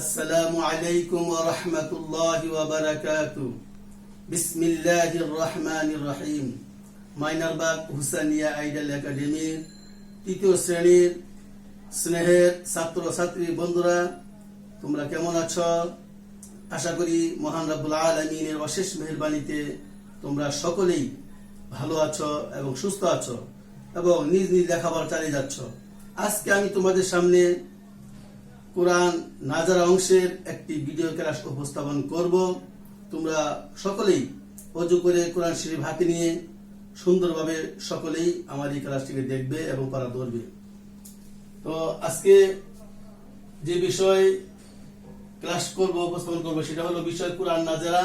আসসালামু আলাইকুম ওয়া রাহমাতুল্লাহি ওয়া বারাকাতু বিসমিল্লাহির রহমানির রহিম মাইনারবাগ হুসানিয়া আইডাল একাডেমি, তৃতীয় শ্রেণির স্নেহের ছাত্র ছাত্রী বন্ধুরা, তোমরা কেমন আছো? আশা করি মহান রাব্বুল আলামিনের অশেষ মেহেরবানিতে তোমরা সকলেই ভালো আছো এবং সুস্থ আছো এবং নিজ নিজ লেখাপড়া চালিয়ে যাচ্ছ। আজকে আমি তোমাদের সামনে কোরআন নাজারা অংশের একটি ভিডিও ক্লাস উপস্থাপন করব। তোমরা সকলেই অজু করে কোরআন শরীফ হাতে নিয়ে সুন্দরভাবে সকলেই আমার এই ক্লাসটিকে দেখবে এবং পারা ধরবে। তো আজকে যে বিষয় ক্লাস করব, উপস্থাপন করব, সেটা হলো বিষয় কোরআন নাজারা,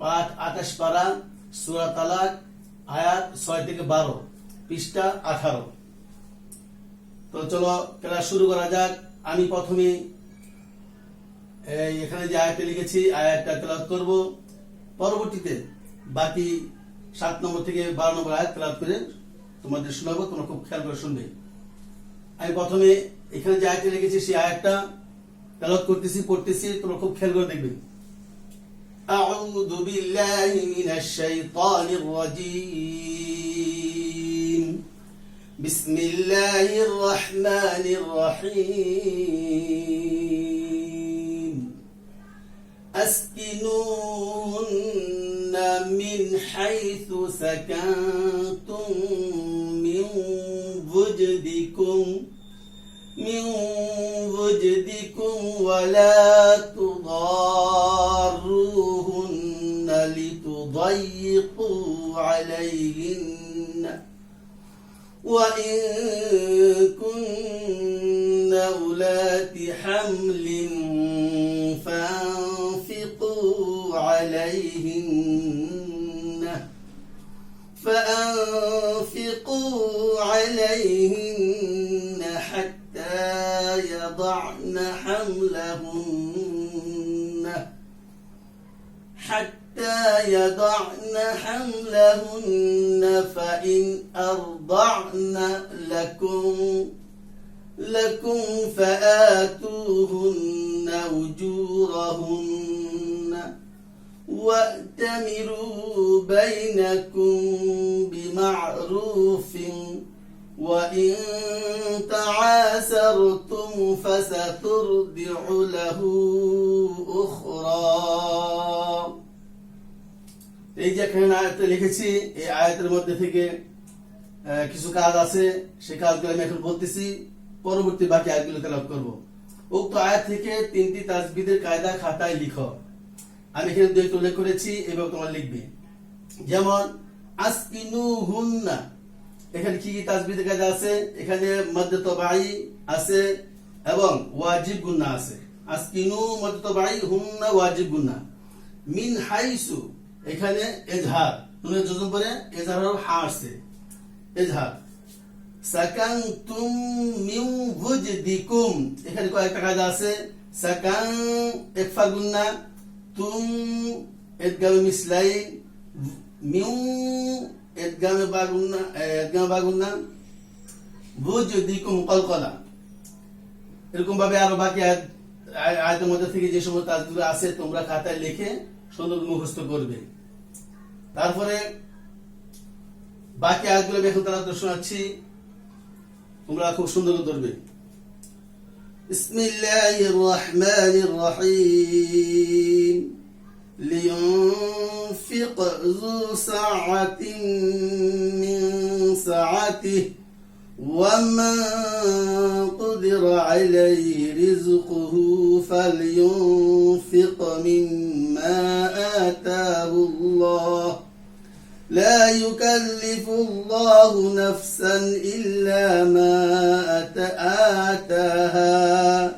পাঠ আঠাশ পারা, সুরা তালাক, আয়াত ছয় থেকে বারো, পৃষ্ঠা আঠারো। তো চলো ক্লাস শুরু করা যাক। আমি প্রথমে এই এখানে যে আয়াতটা লিখেছি আয়াতটা তেলাওয়াত করব পরবর্তীতে বাকি সাত নম্বর থেকে বারো নম্বর আয়াত তেলাওয়াত করে তোমাদের শোনাবো তোমরা খুব খেয়াল করে শুনবে আমি প্রথমে এখানে যে আয়াতটা লিখেছি সেই আয়াতটা তেলাওয়াত করতেছি পড়তেছি তোমরা খুব খেয়াল করে দেখবে أعوذ بالله من الشيطان الرجيم بسم الله الرحمن الرحيم. أسكنوهن من حيث سكنتم من وجدكم من وجدكم ولا تضاروهن لتضيقوا عليهن. وإن أولات حمل فأنفقوا عليهن. فأنفقوا عليهن حتى يضعن حملهن. حتى يضعن حملهن فإن أرضعن لكم لكم فآتوهن أجورهن وأتمروا بينكم بمعروف وإن تعاسرتم فسترضع له أخرى এই যে এখানে আয়াতটা লিখেছি এই আয়াতের মধ্যে থেকে আহ, কিছু কাজ আছে সেই কাজগুলো আমি এখন বলতেছি পরবর্তী বাকি আয়াতগুলো তেলাপ করব। উক্ত আয়াত থেকে তিনটি তাজবিদের কায়দা খাতায় লিখো। আমি এখানে দুই উল্লেখ করেছি এভাবে তোমার লিখবে। যেমন আসকিনু হুন্না এখানে কি কি তাসবিদের কায়দা আছে? এখানে মধ্য তবাই আছে এবং ওয়াজিব গুন্না আছে। আসকিনু মধ্য তবাই হুন্না ওয়াজিব গুন্না মিন হাইসু, এখানে এজহার। নুনের যোজন পরে এজহার হা আসছে। এজহার। সাকান্তুম মিউ এখানে কয়েকটা কাজ আছে। তুম মিসলাই, মিউ বাগুন্না বাগুন্না কলকলা। এরকম ভাবে আরও বাকি আয়াত- আয়- মধ্যে থেকে যে সমস্ত কাজগুলো আছে, তোমরা খাতায় লিখে সুন্দর মুখস্থ করবে। তারপরে বাকি আয়াতগুলো এখন তারা তো শোনাচ্ছি। তোমরা খুব সুন্দর করে ধরবে بسم الله الرحمن الرحيم لينفق ذو سعة من سعته ومن قدر عليه رزقه فلينفق مما آتاه الله لا يكلف الله نفسا إلا ما آتاها.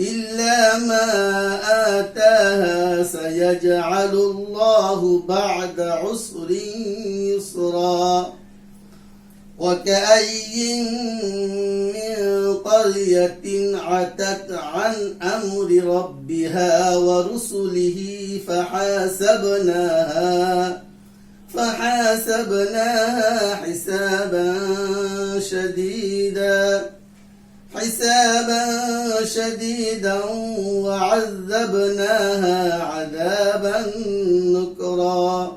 إلا ما آتاها سيجعل الله بعد عسر يسرا. وكأي من قرية عتت عن أمر ربها ورسله فحاسبناها فحاسبناها حسابا شديدا. حسابا شديدا وعذبناها عذابا نكرا.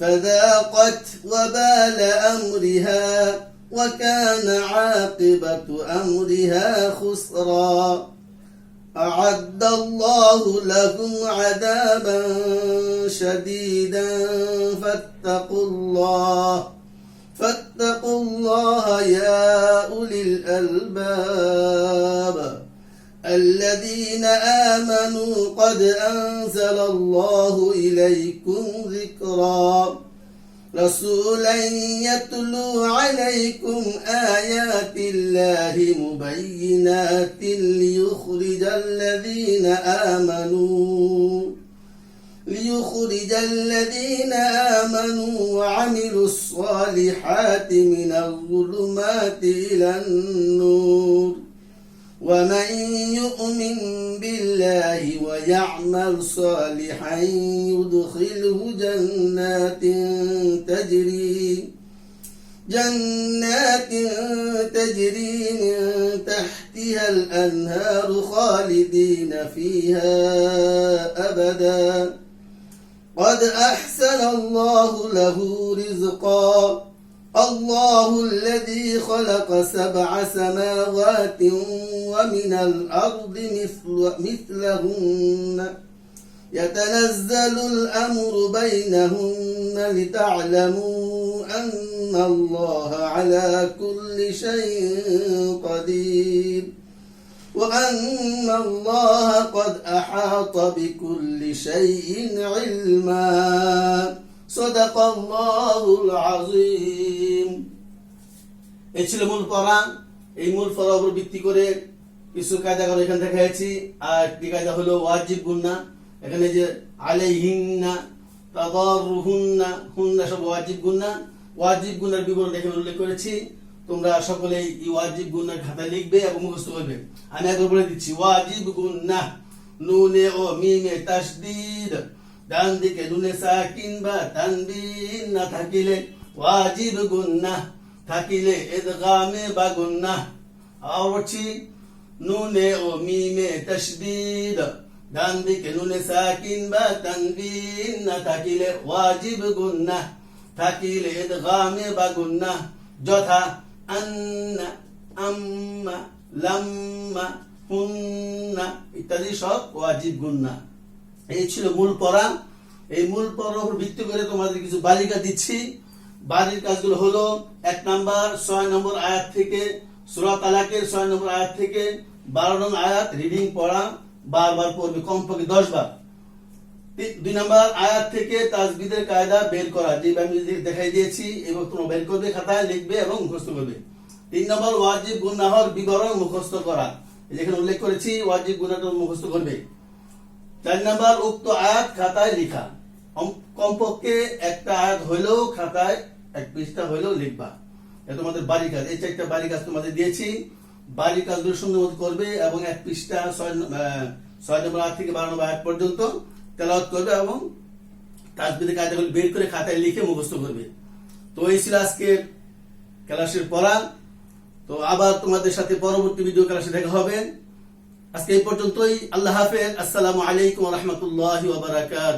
فذاقت وبال أمرها وكان عاقبة أمرها خسرا. أعد الله لهم عذابا شديدا. فاتقوا الله فاتقوا الله يا أولي الألباب. الذين آمنوا قد أنزل الله إليكم ذكرا. رسولا يتلو عليكم آيات الله مبينات ليخرج الذين آمنوا ليخرج الذين آمنوا وعملوا الصالحات من الظلمات إلى النور. ومن يؤمن بالله ويعمل صالحا يدخله جنات تجري جنات تجري من تحتها الأنهار خالدين فيها أبدا. قد أحسن الله له رزقا. الله الذي خلق سبع سماوات ومن الأرض مثل مثلهن. يتنزل الأمر بينهن لتعلموا أن الله على كل شيء قدير. وأن الله قد أحاط بكل شيء علما. صدق الله العظيم. এই ছিল মূল পড়া। এই মূল পড়ার উপর ভিত্তি করে কিছু কায়দা করে এখানে দেখাচ্ছি আর একটি কায়দা হলো ওয়াজিব গুন্না। এখানে যে আলাইহিন্না তাদারুহুন্না হুন্না সব ওয়াজিব গুন্না। ওয়াজিব গুন্নার বিবরণ এখানে উল্লেখ করেছি। তোমরা সকলে এই ওয়াজিব গুন্নার খাতায় লিখবে এবং মুখস্থ করবে। আমি একবার বলে দিচ্ছি, ওয়াজিব গুন্না, নুনে ও মিমে তাসদিদ ডান দিকে নুনে সাকিন বা তানবিন না থাকিলে ওয়াজিব গুন্না। থাকিলে ইদগামে বা গুন্না আর নুনে ও মিমে তশদিদ ডান দিকে নুনে সাকিন বা তানবিন। না থাকিলে ওয়াজিব গুন্না। থাকিলে ইদগামে বা গুন্না যথা আন্না, আম্মা, লাম্মা হুন্না ইত্যাদি সব ওয়াজিব গুন্না। এই ছিল মূল পড়া। এই মূল পড়ার উপর ভিত্তি করে তোমাদের কিছু বালিকা দিচ্ছি। বাড়ির কাজগুলো হলো, এক নাম্বার, ছয় নম্বর আয়াত থেকে, সুরা তালাকের ছয় নম্বর আয়াত থেকে, বারো নম্বর আয়াত রিডিং পড়া, বারবার পড়বে, কমপক্ষে দশ বার। দুই নম্বর আয়াত থেকে তাজবিদের কায়দা বের করা যে আমি দেখাই দিয়েছি এবং তোমরা বের করবে, খাতায় লিখবে এবং মুখস্থ করবে। তিন নম্বর, ওয়াজিব গুনাহর বিবরণ মুখস্থ করা যেখানে উল্লেখ করেছি, ওয়াজিব গুনাহটা মুখস্থ করবে। চার নাম্বার, উক্ত আয়াত খাতায় লেখা। কমপক্ষে একটা আয়াত হইলেও খাতায়, এক পৃষ্ঠা হইলেও লিখবা। এটা তোমাদের বাড়ি কাজ। এই চারটা বাড়ি কাজ তোমাদের দিয়েছি। বাড়ি কাজগুলো সুন্দর মতো করবে এবং এক পৃষ্ঠা ছয় নম্বর আয়াত থেকে বারো নম্বর আয়াত পর্যন্ত তেলাওয়াত করবে এবং তাজবিদের কায়দাগুলো বের করে খাতায় লিখে মুখস্থ করবে। তো এই ছিল আজকের ক্লাসের পড়া তো আবার তোমাদের সাথে পরবর্তী ভিডিও ক্লাসে দেখা হবে। আজকে এই পর্যন্তই। আল্লাহ হাফেজ। আসসালামু আলাইকুম রহমতুল্লাহ বারাকাত।